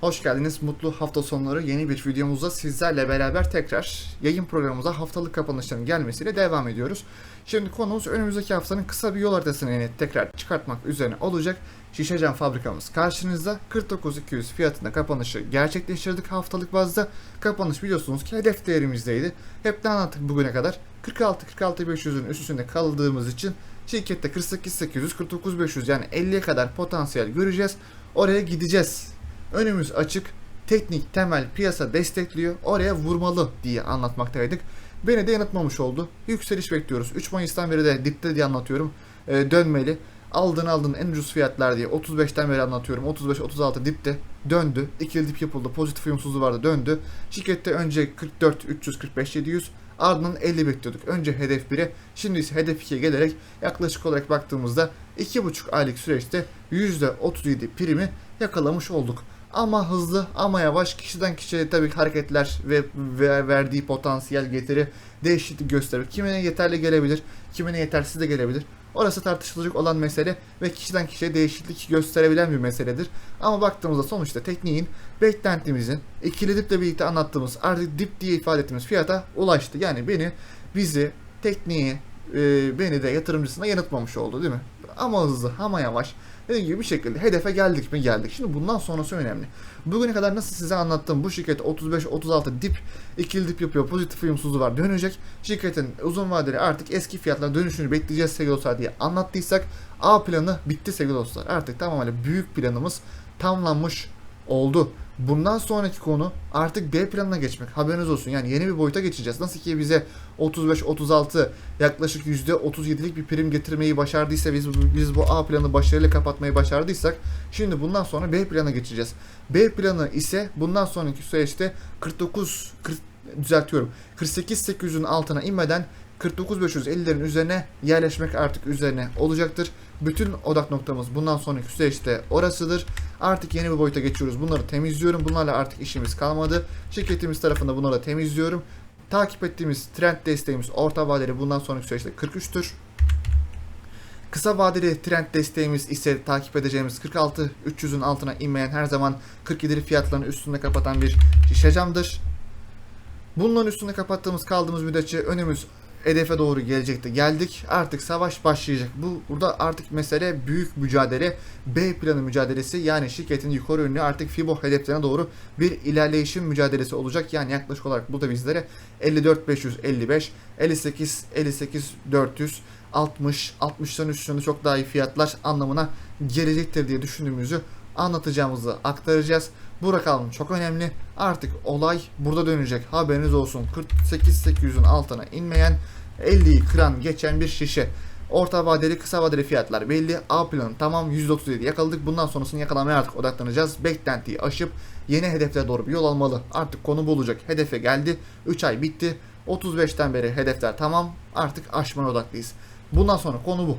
Hoş geldiniz. Mutlu hafta sonları yeni bir videomuzda sizlerle beraber tekrar yayın programımıza haftalık kapanışların gelmesiyle devam ediyoruz. Şimdi konumuz önümüzdeki haftanın kısa bir yol haritasını yine tekrar çıkartmak üzerine olacak. Şişecam fabrikamız karşınızda 49.200 fiyatında kapanışı gerçekleştirdik haftalık bazda. Kapanış biliyorsunuz ki hedef değerimizdeydi. Hep ne anlattık bugüne kadar? 46-46.500'ün üstünde kaldığımız için şirkette 48.800-49.500 yani 50'ye kadar potansiyel göreceğiz. Oraya gideceğiz önümüz açık, teknik temel piyasa destekliyor, oraya vurmalı diye anlatmaktaydık. Beni de yanıltmamış oldu. Yükseliş bekliyoruz. 3 Mayıs'tan beri de dipte diye anlatıyorum. Ee, dönmeli. Aldın aldın en ucuz fiyatlar diye 35'ten beri anlatıyorum. 35-36 dipte döndü. İkili dip yapıldı. Pozitif uyumsuzluğu vardı döndü. Şirkette önce 44 345 700 ardından 50 bekliyorduk. Önce hedef 1'e şimdi ise hedef 2'ye gelerek yaklaşık olarak baktığımızda 2,5 aylık süreçte %37 primi yakalamış olduk ama hızlı ama yavaş kişiden kişiye tabii hareketler ve, ve verdiği potansiyel getiri değişiklik gösterir. Kimine yeterli gelebilir, kimine yetersiz de gelebilir. Orası tartışılacak olan mesele ve kişiden kişiye değişiklik gösterebilen bir meseledir. Ama baktığımızda sonuçta tekniğin beklentimizin ikili diple birlikte anlattığımız artık dip diye ifade ettiğimiz fiyata ulaştı. Yani beni, bizi, tekniği, e, beni de yatırımcısına yanıtmamış oldu değil mi? Ama hızlı ama yavaş Dediğim gibi bir şekilde hedefe geldik mi geldik. Şimdi bundan sonrası önemli. Bugüne kadar nasıl size anlattığım bu şirket 35-36 dip ikili dip yapıyor. Pozitif uyumsuzluğu var dönecek. Şirketin uzun vadeli artık eski fiyatlara dönüşünü bekleyeceğiz sevgili dostlar diye anlattıysak A planı bitti sevgili dostlar. Artık tamamen büyük planımız tamamlanmış oldu. Bundan sonraki konu artık B planına geçmek. Haberiniz olsun. Yani yeni bir boyuta geçeceğiz. Nasıl ki bize 35-36 yaklaşık %37'lik bir prim getirmeyi başardıysa biz, biz bu A planı başarıyla kapatmayı başardıysak şimdi bundan sonra B plana geçeceğiz. B planı ise bundan sonraki süreçte 49 40, düzeltiyorum. 48-800'ün altına inmeden 49-550'lerin üzerine yerleşmek artık üzerine olacaktır. Bütün odak noktamız bundan sonraki süreçte orasıdır. Artık yeni bir boyuta geçiyoruz. Bunları temizliyorum. Bunlarla artık işimiz kalmadı. Şirketimiz tarafında bunları temizliyorum. Takip ettiğimiz trend desteğimiz orta vadeli bundan sonraki süreçte 43'tür. Kısa vadeli trend desteğimiz ise takip edeceğimiz 46 300'ün altına inmeyen her zaman 47 fiyatlarının üstünde kapatan bir şişe camdır. Bunların üstünde kapattığımız kaldığımız müddetçe önümüz hedefe doğru gelecekti. Geldik artık savaş başlayacak. Bu burada artık mesele büyük mücadele. B planı mücadelesi yani şirketin yukarı yönlü artık FIBO hedeflerine doğru bir ilerleyişin mücadelesi olacak. Yani yaklaşık olarak bu da bizlere 54 555, 58 58 400 60 60'tan üstünde çok daha iyi fiyatlar anlamına gelecektir diye düşündüğümüzü anlatacağımızı aktaracağız. Bu rakam çok önemli. Artık olay burada dönecek. Haberiniz olsun. 48-800'ün altına inmeyen 50'yi kıran geçen bir şişe. Orta vadeli kısa vadeli fiyatlar belli. A planı tamam 137 yakaladık. Bundan sonrasını yakalamaya artık odaklanacağız. Beklentiyi aşıp yeni hedeflere doğru bir yol almalı. Artık konu bu olacak. Hedefe geldi. 3 ay bitti. 35'ten beri hedefler tamam. Artık aşmaya odaklıyız. Bundan sonra konu bu.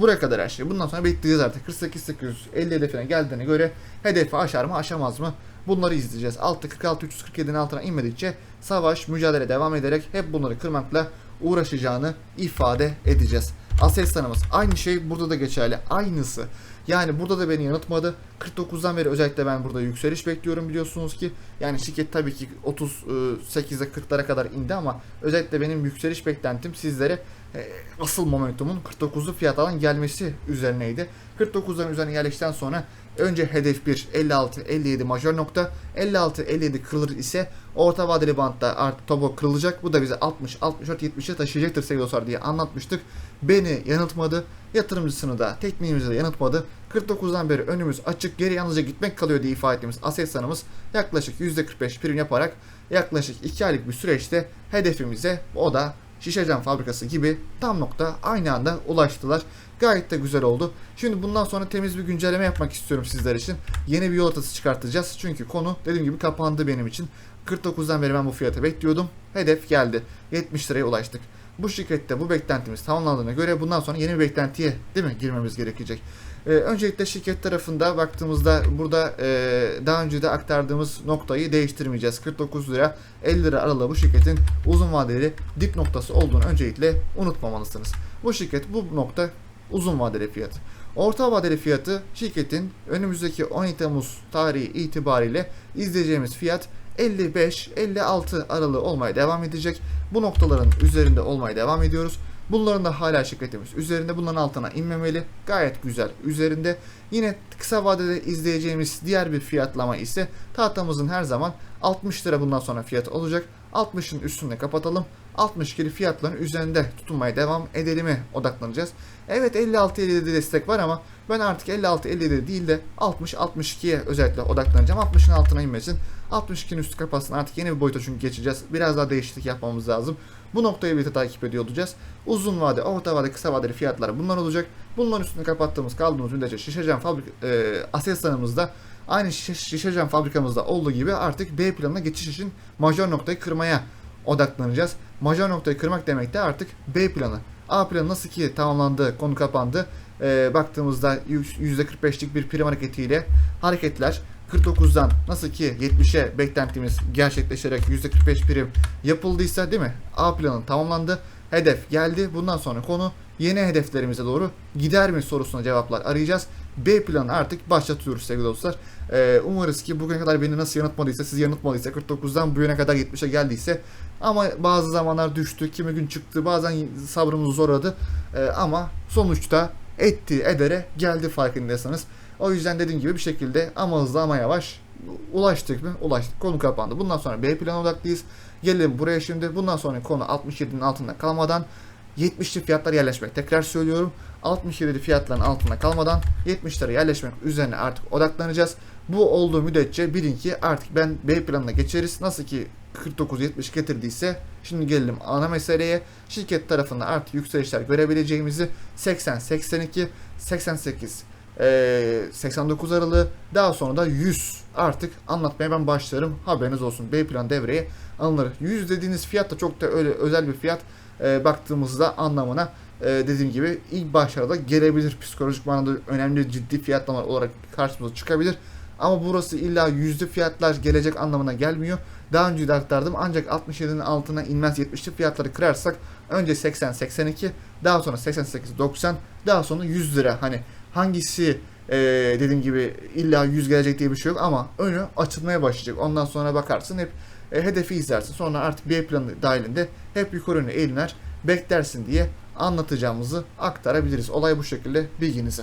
Buraya kadar her şey. Bundan sonra bekleyeceğiz artık. 48 850 hedefine geldiğine göre hedefi aşar mı aşamaz mı? Bunları izleyeceğiz. Altı 46 347'nin altına inmedikçe savaş, mücadele devam ederek hep bunları kırmakla uğraşacağını ifade edeceğiz. Aselsan'ımız aynı şey burada da geçerli. Aynısı. Yani burada da beni yanıltmadı. 49'dan beri özellikle ben burada yükseliş bekliyorum biliyorsunuz ki. Yani şirket tabii ki 38'e 40'lara kadar indi ama özellikle benim yükseliş beklentim sizlere e, asıl momentumun 49'lu fiyat alan gelmesi üzerineydi. 49'ların üzerine yerleştikten sonra Önce hedef 1 56-57 majör nokta. 56-57 kırılır ise orta vadeli bantta artık topo kırılacak. Bu da bize 60-64-70'e taşıyacaktır sevgili dostlar diye anlatmıştık. Beni yanıltmadı. Yatırımcısını da tekniğimizi de yanıltmadı. 49'dan beri önümüz açık. Geri yalnızca gitmek kalıyor diye ifade ettiğimiz Aselsan'ımız yaklaşık %45 prim yaparak yaklaşık 2 aylık bir süreçte hedefimize o da şişe cam fabrikası gibi tam nokta aynı anda ulaştılar. Gayet de güzel oldu. Şimdi bundan sonra temiz bir güncelleme yapmak istiyorum sizler için. Yeni bir yol haritası çıkartacağız. Çünkü konu dediğim gibi kapandı benim için. 49'dan beri ben bu fiyatı bekliyordum. Hedef geldi. 70 liraya ulaştık. Bu şirkette bu beklentimiz tamamlandığına göre bundan sonra yeni bir beklentiye değil mi girmemiz gerekecek. Ee, öncelikle şirket tarafında baktığımızda burada e, daha önce de aktardığımız noktayı değiştirmeyeceğiz. 49 lira 50 lira aralığı bu şirketin uzun vadeli dip noktası olduğunu öncelikle unutmamalısınız. Bu şirket bu nokta uzun vadeli fiyatı. Orta vadeli fiyatı şirketin önümüzdeki 12 Temmuz tarihi itibariyle izleyeceğimiz fiyat 55-56 aralığı olmaya devam edecek. Bu noktaların üzerinde olmaya devam ediyoruz. Bunların da hala şirketimiz üzerinde. Bunların altına inmemeli. Gayet güzel üzerinde. Yine kısa vadede izleyeceğimiz diğer bir fiyatlama ise tahtamızın her zaman 60 lira bundan sonra fiyat olacak. 60'ın üstünde kapatalım. 62'li fiyatların üzerinde tutunmaya devam edelime odaklanacağız. Evet 56-57'de destek var ama ben artık 56-57 değil de 60-62'ye özellikle odaklanacağım. 60'ın altına inmesin. 62'nin üstü kapatsın. Artık yeni bir boyuta çünkü geçeceğiz. Biraz daha değişiklik yapmamız lazım. Bu noktayı birlikte takip ediyor olacağız. Uzun vade, orta vade, kısa vadeli fiyatlar bunlar olacak. Bunların üstünü kapattığımız kaldığımız müddetçe şişecam fabrik e, Aselsan'ımızda aynı şişe, şişecam fabrikamızda olduğu gibi artık B planına geçiş için majör noktayı kırmaya odaklanacağız. Majör noktayı kırmak demek de artık B planı. A planı nasıl ki tamamlandı, konu kapandı. E, baktığımızda %45'lik bir prim hareketiyle hareketler 49'dan nasıl ki 70'e beklentimiz gerçekleşerek %45 prim yapıldıysa değil mi? A planı tamamlandı. Hedef geldi. Bundan sonra konu yeni hedeflerimize doğru gider mi sorusuna cevaplar arayacağız. B planı artık başlatıyoruz sevgili dostlar. Ee, umarız ki bugüne kadar beni nasıl yanıltmadıysa, sizi yanıltmadıysa, 49'dan bu yöne kadar 70'e geldiyse ama bazı zamanlar düştü, kimi gün çıktı, bazen sabrımız zorladı. Ee, ama sonuçta etti, edere geldi farkındaysanız. O yüzden dediğim gibi bir şekilde ama hızlı ama yavaş ulaştık mı? Ulaştık. Konu kapandı. Bundan sonra B planı odaklıyız. Gelelim buraya şimdi. Bundan sonra konu 67'nin altında kalmadan 70'li fiyatlar yerleşmek. Tekrar söylüyorum. 67'li fiyatların altında kalmadan 70'lere yerleşmek üzerine artık odaklanacağız. Bu olduğu müddetçe bilin ki artık ben B planına geçeriz. Nasıl ki 49-70 getirdiyse şimdi gelelim ana meseleye. Şirket tarafında artık yükselişler görebileceğimizi 80-82, 88 ee, 89 aralığı daha sonra da 100 artık anlatmaya ben başlarım. Haberiniz olsun. B plan devreye alınır. 100 dediğiniz fiyat da çok da öyle özel bir fiyat e, baktığımızda anlamına e, dediğim gibi ilk başlarda gelebilir. Psikolojik manada önemli ciddi fiyatlar olarak karşımıza çıkabilir. Ama burası illa yüzlü fiyatlar gelecek anlamına gelmiyor. Daha önce de aktardım ancak 67'nin altına inmez 70'li fiyatları kırarsak önce 80-82 daha sonra 88-90 daha sonra 100 lira hani hangisi e, dediğim gibi illa 100 gelecek diye bir şey yok ama önü açılmaya başlayacak. Ondan sonra bakarsın hep e, hedefi izlersin. Sonra artık B planı dahilinde hep yukarı yönlü eğilimler beklersin diye anlatacağımızı aktarabiliriz. Olay bu şekilde bilginize.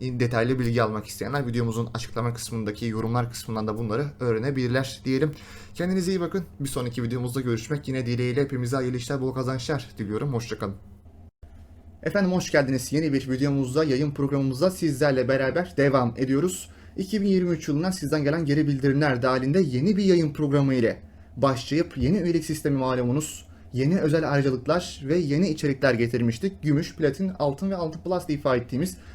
detaylı bilgi almak isteyenler videomuzun açıklama kısmındaki yorumlar kısmından da bunları öğrenebilirler diyelim. Kendinize iyi bakın. Bir sonraki videomuzda görüşmek yine dileğiyle hepimize hayırlı işler, bol kazançlar diliyorum. Hoşçakalın. Efendim hoş geldiniz. Yeni bir videomuzda, yayın programımızda sizlerle beraber devam ediyoruz. 2023 yılından sizden gelen geri bildirimler dahilinde yeni bir yayın programı ile başlayıp yeni üyelik sistemi malumunuz yeni özel ayrıcalıklar ve yeni içerikler getirmiştik. Gümüş, platin, altın ve altın plus ifade ettiğimiz